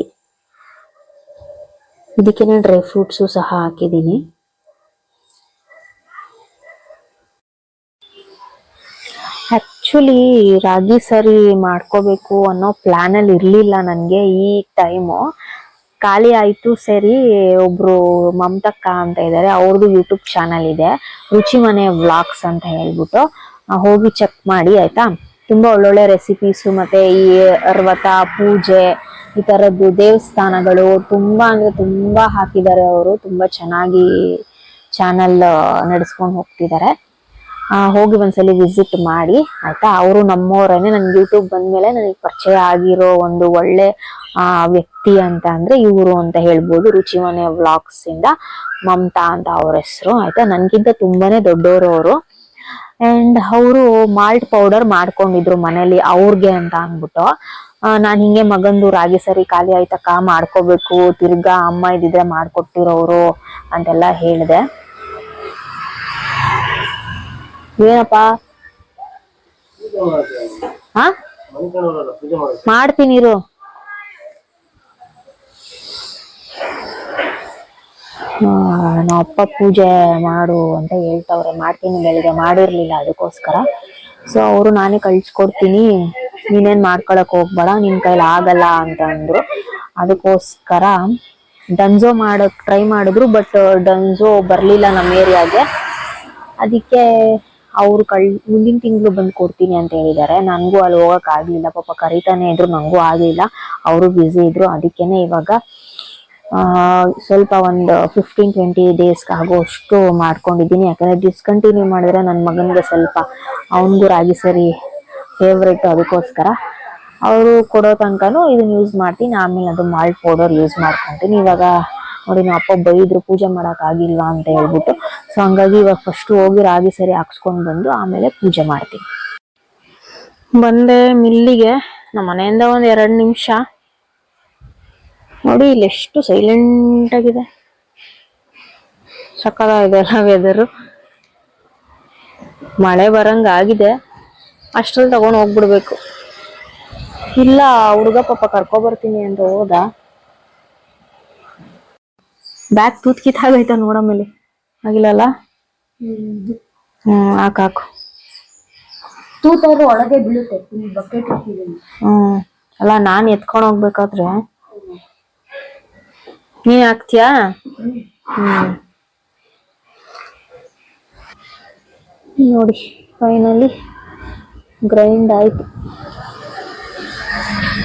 ಇದಕ್ಕೇನೆ ಡ್ರೈ ಫ್ರೂಟ್ಸು ಸಹ ಹಾಕಿದ್ದೀನಿ. ಆ್ಯಕ್ಚುಲಿ ರಾಗಿ ಸರಿ ಮಾಡ್ಕೋಬೇಕು ಅನ್ನೋ ಪ್ಲಾನ್ ಅಲ್ಲಿ ನನಗೆ ಈ ಟೈಮು ಖಾಲಿ ಆಯಿತು ಸರಿ, ಒಬ್ರು ಮಮತಕ್ಕ ಅಂತ ಇದ್ದಾರೆ ಅವ್ರದ್ದು ಯೂಟ್ಯೂಬ್ ಚಾನಲ್ ಇದೆ. ರುಚಿ ಮನೆ ವ್ಲಾಗ್ಸ್ ಅಂತ ಹೇಳ್ಬಿಟ್ಟು ಹೋಗಿ ಚೆಕ್ ಮಾಡಿ, ಆಯಿತಾ? ತುಂಬಾ ಒಳ್ಳೊಳ್ಳೆ ರೆಸಿಪೀಸು ಮತ್ತೆ ಈ ಅರ್ವತ, ಪೂಜೆ ಈ ತರದ್ದು ದೇವಸ್ಥಾನಗಳು ತುಂಬಾ ಅಂದ್ರೆ ತುಂಬಾ ಹಾಕಿದ್ದಾರೆ ಅವರು. ತುಂಬಾ ಚೆನ್ನಾಗಿ ಚಾನಲ್ ನಡೆಸ್ಕೊಂಡು ಹೋಗ್ತಿದ್ದಾರೆ. ಹೋಗಿ ಒಂದ್ಸಲಿ ವಿಸಿಟ್ ಮಾಡಿ, ಆಯ್ತಾ? ಅವರು ನಮ್ಮವರೇನೆ ನನ್ಗೆ ಯೂಟ್ಯೂಬ್ ಬಂದ್ಮೇಲೆ ನನಗೆ ಪರಿಚಯ ಆಗಿರೋ ಒಂದು ಒಳ್ಳೆ ವ್ಯಕ್ತಿ ಅಂತ ಅಂದ್ರೆ ಇವರು ಅಂತ ಹೇಳ್ಬೋದು. ರುಚಿಮನೆ ವ್ಲಾಗ್ಸ್ ಇಂದ ಮಮತಾ ಅಂತ ಅವ್ರ ಹೆಸರು, ಆಯ್ತಾ? ನನ್ಗಿಂತ ತುಂಬಾನೇ ದೊಡ್ಡವರು ಅವರು. ಅಂಡ್ ಅವರು ಮಾಲ್ಟ್ ಪೌಡರ್ ಮಾಡ್ಕೊಂಡಿದ್ರು ಮನೇಲಿ ಅವ್ರಿಗೆ ಅಂತ ಅಂದ್ಬಿಟ್ಟು. ನಾನು ಹಿಂಗೆ ಮಗಂದು ರಾಗಿ ಸರಿ ಖಾಲಿ ಆಯ್ತಕ್ಕ, ಮಾಡ್ಕೋಬೇಕು, ತಿರ್ಗಾ ಅಮ್ಮ ಇದ್ದಿದ್ರೆ ಮಾಡ್ಕೊಟ್ಟಿರೋರು ಅಂತೆಲ್ಲ ಹೇಳಿದೆ. ಏನಪ್ಪ? ಹಾ ಮಾಡ್ತೀನಿ ಇರು. ನಮ್ಮ ಅಪ್ಪ ಪೂಜೆ ಮಾಡು ಅಂತ ಹೇಳ್ತವ್ರೆ. ಮಾಡ್ತೀನಿ ಬೆಳಿಗ್ಗೆ. ಮಾಡಿರ್ಲಿಲ್ಲ ಅದಕ್ಕೋಸ್ಕರ. ಸೊ ಅವರು ನಾನೇ ಕಳ್ಸ್ಕೊಡ್ತೀನಿ. ನೀನೇನ್ ಮಾಡ್ಕೊಳಕ್ ಹೋಗ್ಬೇಡ, ನಿನ್ ಕೈಲಿ ಆಗಲ್ಲ ಅಂತ ಅಂದ್ರು. ಅದಕ್ಕೋಸ್ಕರ ಡನ್ಝೋ ಮಾಡಕ್ ಟ್ರೈ ಮಾಡಿದ್ರು ಬಟ್ ಡನ್ಝೋ ಬರ್ಲಿಲ್ಲ ನಮ್ಮ ಏರಿಯಾಗೆ. ಅದಕ್ಕೆ ಅವ್ರು ಕಳ್, ಮುಂದಿನ ತಿಂಗಳು ಬಂದು ಕೊಡ್ತೀನಿ ಅಂತ ಹೇಳಿದ್ದಾರೆ ನನಗೂ ಅಲ್ಲಿ ಹೋಗಕ್ ಆಗ್ಲಿಲ್ಲ, ಪಾಪ ಕರಿತಾನೆ ಇದ್ರು ನನಗೂ ಆಗಲಿಲ್ಲ. ಅವರು ಬ್ಯುಸಿ ಇದ್ರು, ಅದಕ್ಕೇನೆ ಇವಾಗ ಸ್ವಲ್ಪ ಒಂದು ಫಿಫ್ಟೀನ್ ಟ್ವೆಂಟಿ ಡೇಸ್ಗೆ ಆಗೋಷ್ಟು ಮಾಡ್ಕೊಂಡಿದ್ದೀನಿ. ಯಾಕಂದರೆ ಡಿಸ್ಕಂಟಿನ್ಯೂ ಮಾಡಿದ್ರೆ ನನ್ನ ಮಗನಿಗೆ ಸ್ವಲ್ಪ ಅವನಿಗೂ ರಾಗಿ ಸರಿ ಫೇವ್ರೇಟು ಅದಕ್ಕೋಸ್ಕರ. ಅವರು ಕೊಡೋ ತನಕನೂ ಇದನ್ನ ಯೂಸ್ ಮಾಡ್ತೀನಿ. ಆಮೇಲೆ ಅದು ಮಾಲ್ಟ್ ಪೌಡರ್ ಯೂಸ್ ಮಾಡ್ಕೊತೀನಿ. ಇವಾಗ ನೋಡಿ, ನಮ್ಮ ಅಪ್ಪ ಬೈದ್ರು ಪೂಜೆ ಮಾಡೋಕ್ಕಾಗಿಲ್ವಾ ಆಗಿಲ್ವಾ ಅಂತ ಹೇಳ್ಬಿಟ್ಟು. ಸೊ ಹಂಗಾಗಿ ಇವಾಗ ಫಸ್ಟ್ ಹೋಗಿ ರಾಗಿ ಸರಿ ಹಾಕ್ಸ್ಕೊಂಡು ಬಂದು ಆಮೇಲೆ ಪೂಜೆ ಮಾಡ್ತೀನಿ. ಬಂದೆ ಮಿಲ್ಲಿಗೆ. ನಮ್ಮ ಮನೆಯಿಂದ ಒಂದು ಎರಡು ನಿಮಿಷ. ನೋಡಿ ಇಲ್ಲಿ ಎಷ್ಟು ಸೈಲೆಂಟ್ ಆಗಿದೆ. ಸಕಲ ಅಲ್ಲ ವೆದರು ಮಳೆ ಬರಂಗ ಆಗಿದೆ. ಅಷ್ಟ್ರಲ್ಲಿ ತಗೊಂಡು ಹೋಗ್ಬಿಡ್ಬೇಕು. ಇಲ್ಲ ಹುಡುಗ ಪಾಪ ಕರ್ಕೊ ಬರ್ತೀನಿ ಅಂತ ಹೋದ. ಬ್ಯಾಗ್ ತೂತ್ ಕಿತ್ತಾಗೈತ ನೋಡಮೇಲೆ ಆಗಿಲ್ಲಲ್ಲ ಹ್ಮ್ ಹಾಕ್ ಹಾಕು. ತೂತ ಒಳಗೆ ಬೀಳುತ್ತೆ. ಬಕೆಟ್ ಹ್ಮ್. ಅಲ್ಲ ನಾನ್ ಎತ್ಕೊಂಡ್ ಹೋಗ್ಬೇಕಾದ್ರೆ ನೀನ್ ಹಾಕ್ತೀಯಾ ಹ್ಮ್ ನೋಡಿ ಫೈನಲಿ ಗ್ರೈಂಡ್ ಆಯ್ತು.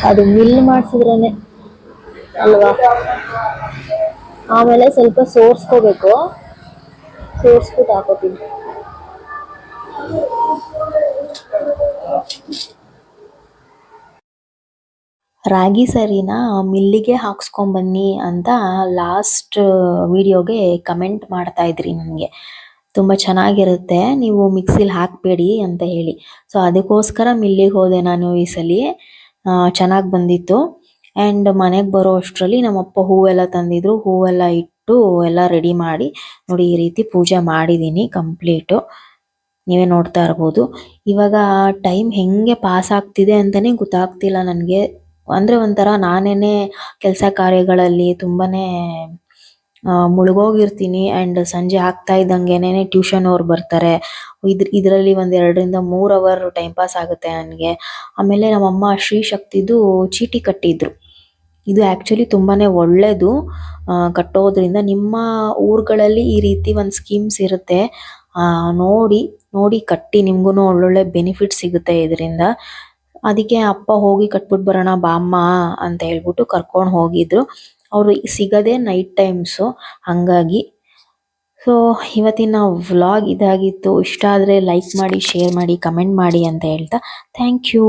ಅದು ಮಿಲ್ ಮಾಡಿಸಿದ್ರೇನೆ. ಅಲ್ವಾ? ಆಮೇಲೆ ಸ್ವಲ್ಪ ಸೋರ್ಸ್ಕೋಬೇಕು. ಸೋರ್ಸ್ಬಿಟ್ಟು ಹಾಕೋತೀನಿ. ರಾಗಿ ಸರಿನ ಮಿಲ್ಲಿಗೆ ಹಾಕ್ಸ್ಕೊಂಬನ್ನಿ ಅಂತ ಲಾಸ್ಟ್ ವಿಡಿಯೋಗೆ ಕಮೆಂಟ್ ಮಾಡ್ತಾ ಇದ್ರಿ ನನಗೆ. ತುಂಬ ಚೆನ್ನಾಗಿರುತ್ತೆ, ನೀವು ಮಿಕ್ಸಿಲಿ ಹಾಕಬೇಡಿ ಅಂತ ಹೇಳಿ. ಸೊ ಅದಕ್ಕೋಸ್ಕರ ಮಿಲ್ಲಿಗೆ ಹೋದೆ ನಾನು ಈ ಸಲ. ಚೆನ್ನಾಗಿ ಬಂದಿತ್ತು. ಆ್ಯಂಡ್ ಮನೆಗೆ ಬರೋ ಅಷ್ಟರಲ್ಲಿ ನಮ್ಮಪ್ಪ ಹೂವೆಲ್ಲ ತಂದಿದ್ರು. ಹೂವೆಲ್ಲ ಇಟ್ಟು ಎಲ್ಲ ರೆಡಿ ಮಾಡಿ, ನೋಡಿ ಈ ರೀತಿ ಪೂಜೆ ಮಾಡಿದ್ದೀನಿ ಕಂಪ್ಲೀಟು ನೀವೇ ನೋಡ್ತಾ ಇರ್ಬೋದು. ಇವಾಗ ಟೈಮ್ ಹೆಂಗೆ ಪಾಸ್ ಆಗ್ತಿದೆ ಅಂತಲೇ ಗೊತ್ತಾಗ್ತಿಲ್ಲ ನನಗೆ. ಅಂದರೆ ಒಂಥರ ನಾನೇನೆ ಕೆಲಸ ಕಾರ್ಯಗಳಲ್ಲಿ ತುಂಬಾನೇ ಆ, ಮುಳುಗೋಗಿರ್ತೀನಿ ಅಂಡ್ ಸಂಜೆ ಆಗ್ತಾ ಇದ್ದಂಗೆನೇ ಟ್ಯೂಷನ್ ಅವ್ರು ಬರ್ತಾರೆ. ಇದ್ರ ಇದರಲ್ಲಿ ಒಂದ್ ಎರಡರಿಂದ ಮೂರ್ ಅವರ್ ಟೈಮ್ ಪಾಸ್ ಆಗುತ್ತೆ ನನಗೆ. ಆಮೇಲೆ ನಮ್ಮಮ್ಮ ಶ್ರೀ ಶಕ್ತಿದು ಚೀಟಿ ಕಟ್ಟಿದ್ರು. ಇದು ಆಕ್ಚುಲಿ ತುಂಬಾನೇ ಒಳ್ಳೆಯದು ಕಟ್ಟೋದ್ರಿಂದ ನಿಮ್ಮ ಊರುಗಳಲ್ಲಿ ಈ ರೀತಿ ಒಂದು ಸ್ಕೀಮ್ಸ್ ಇರುತ್ತೆ. ನೋಡಿ ನೋಡಿ ಕಟ್ಟಿ ನಿಮ್ಗೂ ಒಳ್ಳೊಳ್ಳೆ ಬೆನಿಫಿಟ್ ಸಿಗುತ್ತೆ ಇದರಿಂದ. ಅದಕ್ಕೆ ಅಪ್ಪ ಹೋಗಿ ಕಟ್ಬಿಟ್ಟು ಬರೋಣ ಬಾಮ್ಮ ಅಂತ ಹೇಳ್ಬಿಟ್ಟು ಕರ್ಕೊಂಡು ಹೋಗಿದ್ರು. ಅವರು ಸಿಗದೆ ನೈಟ್ ಟೈಮ್ಸು ಹಾಗಾಗಿ ಸೊ ಇವತ್ತಿನ ವ್ಲಾಗ್ ಇದಾಗಿತ್ತು. ಇಷ್ಟ ಆದರೆ ಲೈಕ್ ಮಾಡಿ ಶೇರ್ ಮಾಡಿ ಕಮೆಂಟ್ ಮಾಡಿ ಅಂತ ಹೇಳ್ತಾ ಥ್ಯಾಂಕ್ ಯು